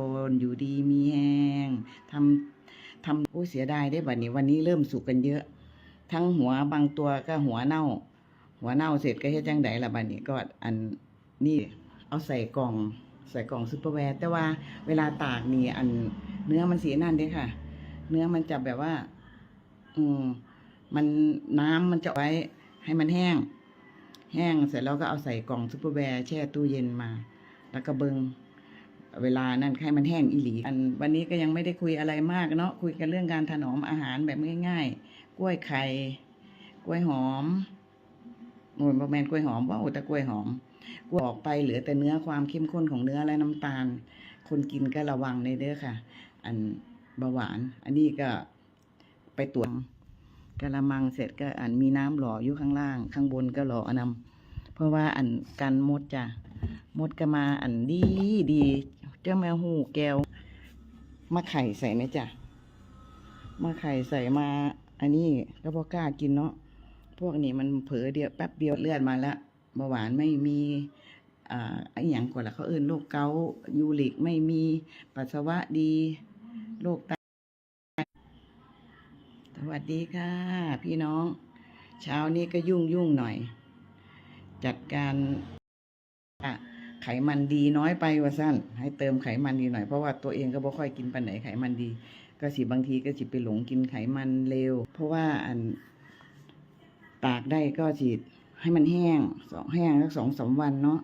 คนอยู่ดีมีแห้งทำทำโอ้เสียดายได้บัดนี้วันนี้เริ่มสุกกันเยอะ ทั้งหัวบางตัวก็หัวเน่า หัวเน่าเสร็จก็เฮ็ดจังไดล่ะบัดนี้ก็อันนี่เอาใส่กล่องใส่กล่องซุปเปอร์แวร์แต่ว่าเวลาตากนี่อันเนื้อมันสีนั่นเด้ค่ะ เนื้อมันจะแบบว่า อืมมันน้ำมันจะไว้ให้มันแห้ง แห้งเสร็จแล้วก็เอาใส่กล่องซุปเปอร์แวร์แช่ตู้เย็นมา แล้วก็เบิง เวลานั่นให้มันแห้งอีหลีอันวันนี้ก็ยังไม่ได้คุยอะไรมากเนาะคุยกันเรื่องการถนอมอาหารแบบง่ายๆ กล้วยไข่กล้วยหอมโอ้ยบะแมนกล้วยหอมว่าโอ้แต่กล้วยหอมกออกไปเหลือแต่เนื้อความเข้มข้นของเนื้อและน้ำตาล คนกินก็ระวังในเด้อค่ะ อันเบาหวาน อันนี้ก็ไปตรวจกะละมังเสร็จก็อันมีน้ำหล่ออยู่ข้างล่าง ข้างบนก็หล่ออนำเพราะว่าอันกันมดจ้ะมดก็มาอันดีดี เจ้าแมวหูแก้วมาไข่ใส่ไหมจ้ะมาไข่ใส่มา อันนี้ก็พอกล้ากินเนาะพวกนี้มันเผลอเดียวแป๊บเดียวเลือดมาแล้วเบาหวานไม่มีอ่าไออย่างก่อนละเขาเอิ้นโรคเกาต์ยูริกไม่มีปัสสาวะดีโรคไตสวัสดีค่ะ พี่น้อง เช้านี้ก็ยุ่งยุ่งหน่อย จัดการอะ ไขมันดีน้อยไปว่าสั้นให้เติมไขมันดีหน่อยเพราะว่าตัวเองก็บ่ค่อยกินปันไหนไขมันดี ก็สิบางทีก็สิไปหลงกินไขมันเร็ว เพราะว่าอันตากได้ก็สิให้มันแห้งสองแห้งสักสองสามวันเนาะ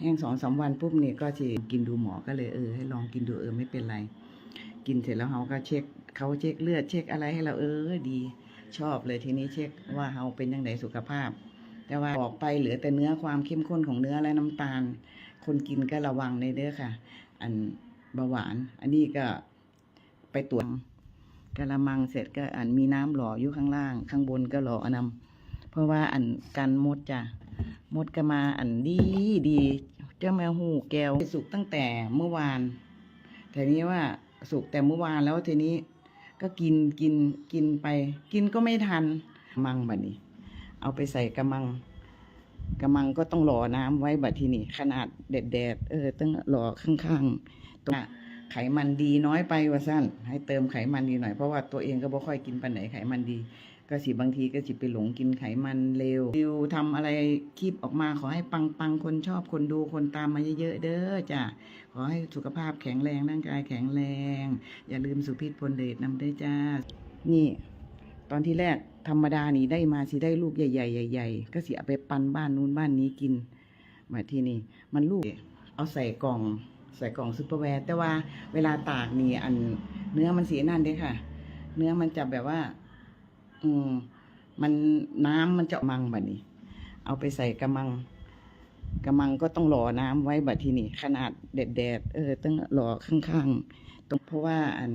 แห้งสองสามวันปุ๊บเนี่ยก็จะกินดูหมอก็เลยเออให้ลองกินดูเออไม่เป็นไร กินเสร็จแล้วเขาก็เช็คเขาเช็คเลือดเช็คอะไรให้เราเออดี ชอบเลยทีนี้เช็คว่าเราเป็นยังไงสุขภาพ แต่ว่าออกไปเหลือแต่เนื้อความเข้มข้นของเนื้อและน้ำตาล คนกินก็ระวังในเด้อค่ะ อันเบาหวาน อันนี้ก็ไปตรวจกะละมังเสร็จก็อันมีน้ำหล่ออยู่ข้างล่าง ข้างบนก็หล่ออนำเพราะว่าอันกันมดจ้ะมดก็มาอันดีดีเจ้าแมวหูแก้วสุกตั้งแต่เมื่อวาน แต่นี้ว่าสุกแต่เมื่อวานแล้วทีนี้ก็กินกินกินไป กินก็ไม่ทันมังบัดนี้ เอาไปใส่กระมัง กระมังก็ต้องหล่อน้ำไว้บัดทีนี้ขนาดแดดแดดเออต้องหล่อข้างๆตรงไขมันดีน้อยไปว่าสั้นให้เติมไขมันดีหน่อยเพราะว่าตัวเองก็บ่ค่อยกินปันไหนไขมันดี ก็สิบางทีก็สิไปหลงกินไขมันเร็วริวทำอะไรคลิปออกมาขอให้ปังปังๆคนชอบคนดูคนตามมาเยอะๆเด้อจ้ะขอให้สุขภาพแข็งแรงร่างกายแข็งแรง อย่าลืมสุพิษพลเดชนำด้วยจ้านี่ ตอนที่แรกธรรมดานี่ได้มาสิได้ลูกใหญ่ๆใหญ่ๆก็สิเอาไปปันบ้านนู้นบ้านนี้กินมาที่นี่มันลูกเอาใส่กล่องใส่กล่องซุปเปอร์แวร์ แต่ว่าเวลาตากนี่อัน เนื้อมันสีนั่นเด้ค่ะ เนื้อมันจะแบบว่า อืมมันน้ำมันจะมังแบัดนี้ เอาไปใส่กระมังกระมังก็ต้องหล่อน้ำไว้แบัดทีนี้ขนาดแดดแดดเออต้องหล่อข้างๆตรงเพราะว่าอัน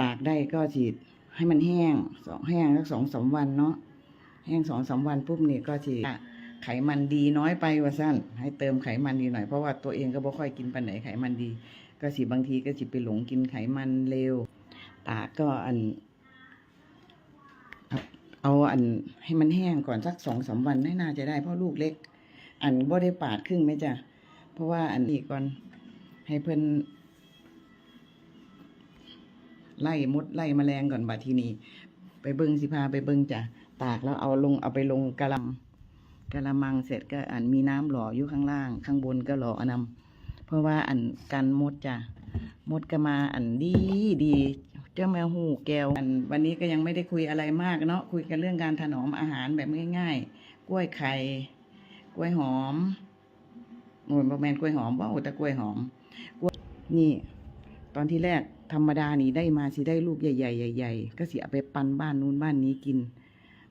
ตากได้ก็ฉีด ให้มันแห้งสองแห้งสักสองสามวันเนาะแห้งสองสามวันปุ๊บนี่ก็ฉีดไขมันดีน้อยไปว่าสั้นให้เติมไขมันดีหน่อยเพราะว่าตัวเองก็บ่ค่อยกินปันไหนไขมันดี ก็สิบางทีก็สิไปหลงกินไขมันเร็วตาก็อัน เอาอันให้มันแห้งก่อนสักสองสามวันน่าจะได้เพราะลูกเล็ก อันบ่ได้ปาดครึ่งไหมจ้ะเพราะว่าอันนี้ก่อนให้เพิ่น ไล่มดไล่แมลงก่อนบัดทีนี้ไปเบิงสิพาไปเบิงจ้ะตากแล้วเอาลงเอาไปลงกะละมกะละมังเสร็จก็อันมีน้ำหล่ออยู่ข้างล่าง ข้างบนก็หล่ออนำเพราะว่าอันกันมดจ้ะมดก็มาอันดีดีเจ้าแมวหูแก้วอันวันนี้ก็ยังไม่ได้คุยอะไรมากเนาะคุยกันเรื่องการถนอมอาหารแบบง่าย ๆ กล้วยไข่กล้วยหอมโอ้ยบะแมนกล้วยหอมว่าโอ้แต่กล้วยหอมกล้วยนี่ ตอนที่แรก ธรรมดานี่ได้มาสิได้ลูกใหญ่ๆใหญ่ๆก็สิเอาไปปันบ้านนู้นบ้านนี้กิน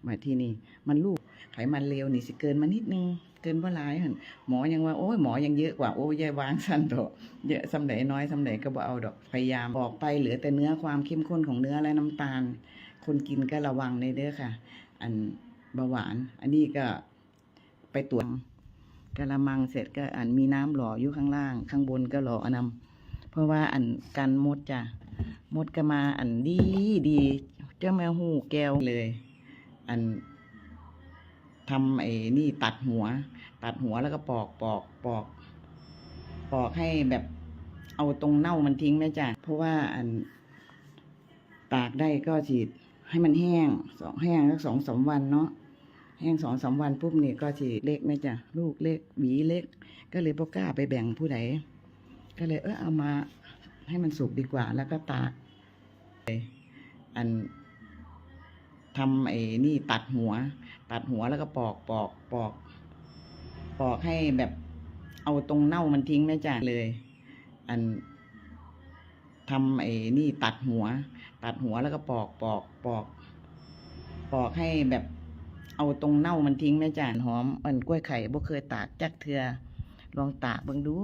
มาที่นี่ มันลูกไขมันเลวนี่สิเกินมานิดนึงเกินว่าหลายหันหมอยังว่าโอ้ยหมอยังเยอะกว่าโอ้ยยายวางสั้นดอกเยอะสำไหนน้อยสำไหนก็บ่เอาดอกพยายามออกไปเหลือแต่เนื้อความเข้มข้นของเนื้อและน้ำตาล คนกินก็ระวังในเด้อค่ะ อันเบาหวาน อันนี้ก็ไปตรวจกะละมังเสร็จก็อันมีน้ำหล่ออยู่ข้างล่าง ข้างบนก็หล่ออนำ เพราะว่าอันกันมดจ้ะมดก็มาอันดีดีเจ้าแมวหูแก้วเลย อันทำไอ้นี่ตัดหัว ตัดหัวแล้วก็ปอกปอกปอก ปอกให้แบบเอาตรงเน่ามันทิ้งไหมจ้ะเพราะว่าอันตากได้ก็ฉีดให้มันแห้งสองแห้งสักสองสามวันเนาะแห้งสองสามวันปุ๊บนี่ก็ฉีดเล็กไหมจ้ะลูกเล็กหวีเล็ก ก็เลยบ่กล้าไปแบ่งผู้ใด ก็เลยเออเอามาให้มันสุกดีกว่า แล้วก็ตากอันทำไอ้นี่ตัดหัว ตัดหัวแล้วก็ปอกปอกปอก ปอกให้แบบเอาตรงเน่ามันทิ้งไหมจ้ะเลย อันทำไอ้นี่ตัดหัว ตัดหัวแล้วก็ปอกปอกปอก ปอกให้แบบเอาตรงเน่ามันทิ้งแม่จ่านหอมอันกล้วยไข่บ่เคยตากจักเทือลองตากเบิ่งดู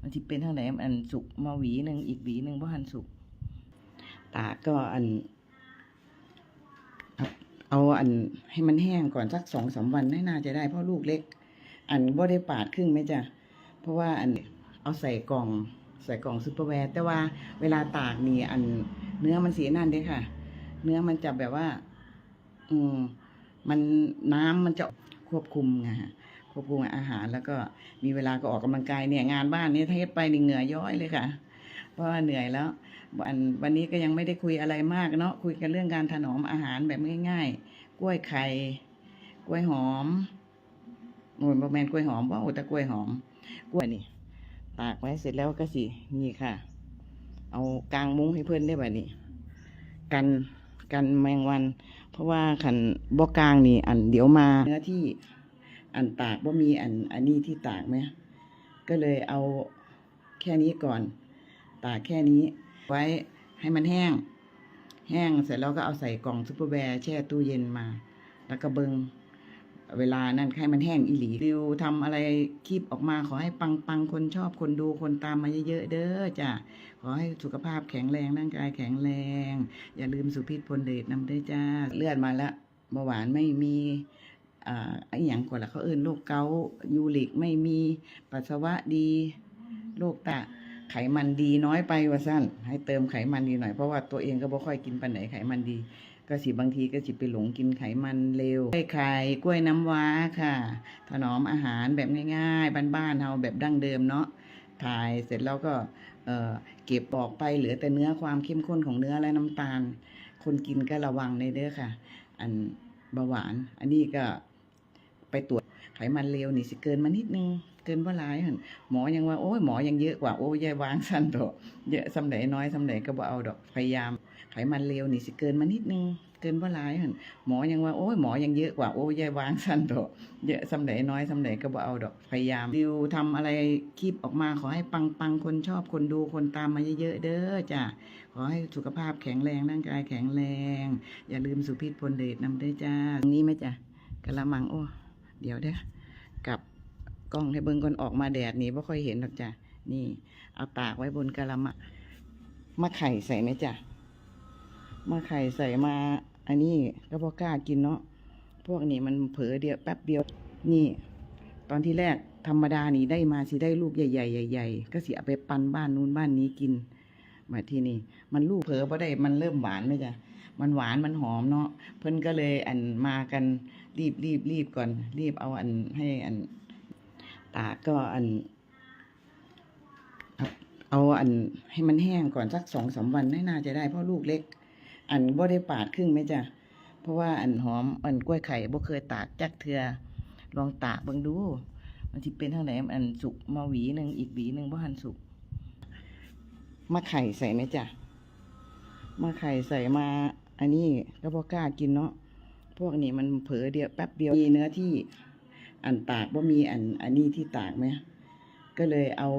มันสิเป็นทางไหนอันสุกมาหวีหนึ่งอีกหวีหนึ่งบ่หันสุกตาก็อัน เอาอันให้มันแห้งก่อนสักสองสามวันน่าจะได้เพราะลูกเล็ก อันบ่ได้ปาดครึ่งไหมจ้ะเพราะว่าอันเอาใส่กล่องใส่กล่องซุปเปอร์แวร์แต่ว่าเวลาตากนี่อันเนื้อมันสีนั่นเด้ค่ะ เนื้อมันจะแบบว่า อืมมันน้ำมันจะควบคุมไงฮะ ควบคุมอาหาร แล้วก็มีเวลาก็ออกกำลังกายเนี่ยงานบ้านนี่ถ้าเฮ็ดไปนี่เหงื่อย้อยเลยค่ะ เพราะว่าเหนื่อยแล้ววันวันนี้ก็ยังไม่ได้คุยอะไรมากเนาะคุยกันเรื่องการถนอมอาหารแบบง่าย ๆ กล้วยไข่กล้วยหอมโอ้ยบะแมนกล้วยหอมว่าโอ้ต่กล้วยหอม กล้วยนี่ ตากไว้เสร็จแล้วก็สินี่ค่ะ เอากางมุ้งให้เพื่อนได้แบบนี้ กันกันแมงวัน เพราะว่าขันบ่กลางนี่อันเดี๋ยวมาเนื้อที่ อันตากว่ามีอันอันนี้ที่ตากไหมก็เลยเอาแค่นี้ก่อน ตากแค่นี้ ไว้ให้มันแห้ง แห้งเสร็จแล้วก็เอาใส่กล่องซุปเปอร์แวร์แช่ตู้เย็นมา แล้วก็เบิงเวลานั่นให้มันแห้งอีหลีริวทำอะไรคลิปออกมาขอให้ปังปังคนชอบคนดูคนตามมาเยอะๆเด้อจ้ะขอให้สุขภาพแข็งแรงร่างกายแข็งแรง อย่าลืมสุพิษพลเดชนำด้จ้าเลือดมาล้วเบาหวานไม่มี อ่าไอ้หยังกว่าละเขาเอิ้นโรคเกาต์ยูริกไม่มีปัสสาวะดีโรคตะไขมันดีน้อยไปว่าสั้นให้เติมไขมันดีหน่อยเพราะว่าตัวเองก็บ่ค่อยกินปันไหนไขมันดี ก็สิบางทีก็สิไปหลงกินไขมันเร็วกล้วยไข่กล้วยน้ำว้าค่ะ ถนอมอาหารแบบง่ายๆบ้านๆเฮาแบบดั้งเดิมเนาะถ่ายเสร็จแล้วก็เออเก็บออกไปเหลือแต่เนื้อความเข้มข้นของเนื้อและน้ำตาล คนกินก็ระวังในเด้อค่ะ อันเบาหวาน อันนี้ก็ ไปตรวจไขมันเลวนี่สิเกินมานิดนึง เกินว่าลายหันหมอยังว่าโอ้ยหมอยังเยอะกว่าโอ้ยยายวางสั้นดอกเยอะสำไหนน้อยสำไหนก็บ่เอาดอกพยายาม ไขมันเลวนี่สิเกินมานิดนึงเกินว่าลายหันหมอยังว่าโอ้ยหมอยังเยอะกว่าโอ้ยยายวางสั้นดอกเยอะสำไหนน้อยสำไหนก็บ่เอาดอกพยายามดิวทำอะไรคลิปออกมาขอให้ปังปังคนชอบคนดูคนตามมาเยอะๆเด้อจ้ะขอให้สุขภาพแข็งแรงร่างกายแข็งแรง อย่าลืมสุพิษพลเดชนำด้วยจ้าตรงนี้ไหมจ้ะกะละมังโอ้ เดี๋ยวเด้อกับกล้องให้เบิ่งก่อนออกมาแดดนี่บ่ค่อยเห็นหรอกจ้ะนี่ เอาตากไว้บนกะละมังมะไข่ใส่ไหมจ้ะมาไข่ใส่มา อันนี้ก็พอกล้ากินเนาะพวกนี้มันเผลอเดียวแป๊บเดียว นี่ ตอนที่แรกธรรมดานี่ได้มาสิได้ลูกใหญ่ๆใหญ่ๆก็สิเอาไปปันบ้านนู้นบ้านนี้กินมาที่นี่ มันลูกเผลอพอได้มันเริ่มหวานไหมจ๊ะมันหวานมันหอมเนาะเพิ่นก็เลยอันมากัน รีบรีบรีบก่อน รีบเอาอันให้อัน ตากก็อัน เอาอันให้มันแห้งก่อนสักสองสามวันน่าจะได้เพราะลูกเล็ก อันบ่ได้ปาดครึ่งไหมจ้ะเพราะว่าอันหอมอันกล้วยไข่บ่เคยตากจักเทือลองตากเบิ่งดูมันสิเป็นทางไหนอันสุกมาหวีหนึ่งอีกหวีหนึ่งบ่หันสุกมาไข่ใส่ไหมจ้ะมาไข่ใส่มา อันนี้ก็บ่กล้ากินเนาะ พวกนี้มันเผลอเดียวแป๊บเดียวมีเนื้อที่อันตากว่ามีอันอันนี้ที่ตากไหมก็เลยเอา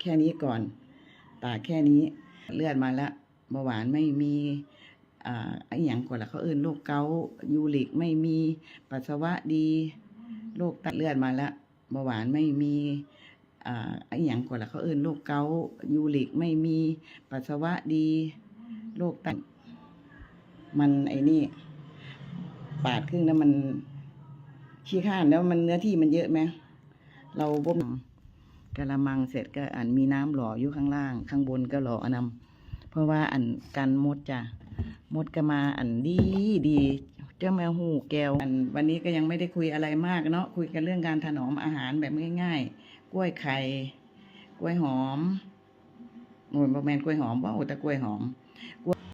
แค่นี้ก่อน ตากแค่นี้เลือดมาแล้วเบาหวานไม่มีอ่าไอ้หยังกว่าละเขาเอิ้นโรคเกาต์ยูริกไม่มีปัสสาวะดีโรคไตเลือดมาแล้วเบาหวานไม่มีอ่าไอ้หยังกว่าละเขาเอิ้นโรคเกาต์ยูริกไม่มีปัสสาวะดีโรคไตมันไอ้นี่ ปาดครึ่งแล้วมันขี้ข้านแล้วมันเนื้อที่มันเยอะไหมเราบ่มกะละมังเสร็จก็อันมีน้ำหล่ออยู่ข้างล่าง ข้างบนก็หล่ออนำเพราะว่าอันกันมดจ้ะมดก็มาอันดีดี เจ้าแมวหูแก้วอันวันนี้ก็ยังไม่ได้คุยอะไรมากเนาะคุยกันเรื่องการถนอมอาหารแบบง่ายๆ กล้วยไข่กล้วยหอมนู่นบ่แมนกล้วยหอมว้าแต่กล้วยหอม